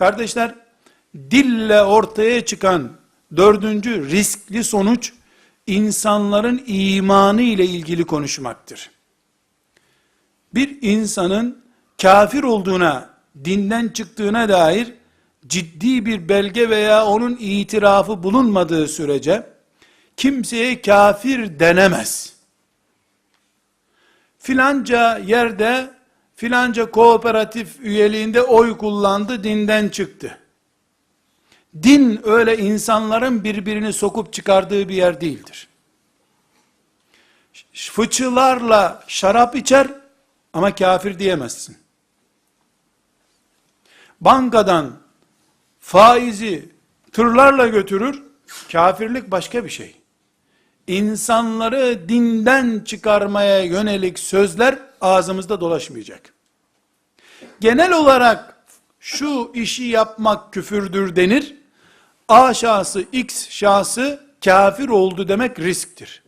Kardeşler, dille ortaya çıkan dördüncü riskli sonuç, insanların imanı ile ilgili konuşmaktır. Bir insanın kafir olduğuna, dinden çıktığına dair ciddi bir belge veya onun itirafı bulunmadığı sürece kimseye kafir denemez. Filanca yerde filanca kooperatif üyeliğinde oy kullandı, dinden çıktı. Din öyle insanların birbirini sokup çıkardığı bir yer değildir. Fıçılarla şarap içer ama kafir diyemezsin. Bankadan faizi tırlarla götürür, kafirlik başka bir şey. İnsanları dinden çıkarmaya yönelik sözler ağzımızda dolaşmayacak. Genel olarak şu işi yapmak küfürdür denir. A şahsı, X şahsı kafir oldu demek risktir.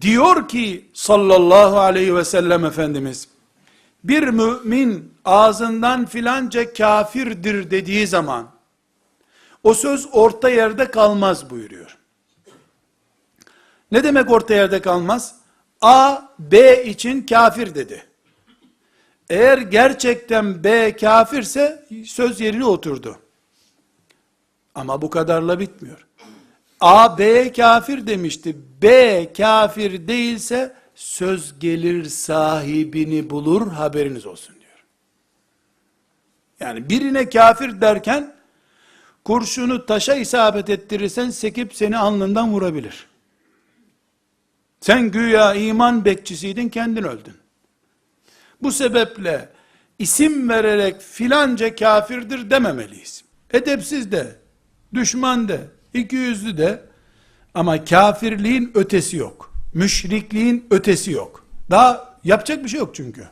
Diyor ki sallallahu aleyhi ve sellem Efendimiz, bir mümin ağzından filanca kafirdir dediği zaman, o söz orta yerde kalmaz buyuruyor. Ne demek orta yerde kalmaz? A, B için kafir dedi. Eğer gerçekten B kafirse söz yerine oturdu. Ama bu kadarla bitmiyor. A, B kafir demişti. B kafir değilse söz gelir sahibini bulur haberiniz olsun diyor. Yani birine kafir derken kurşunu taşa isabet ettirirsen sekip seni alnından vurabilir. Sen güya iman bekçisiydin kendin öldün. Bu sebeple isim vererek filanca kafirdir dememeliyiz. Edepsiz de, düşman de, ikiyüzlü de ama kafirliğin ötesi yok. Müşrikliğin ötesi yok. Daha yapacak bir şey yok çünkü.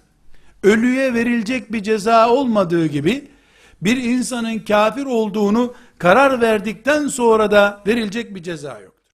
Ölüye verilecek bir ceza olmadığı gibi bir insanın kafir olduğunu karar verdikten sonra da verilecek bir ceza yok.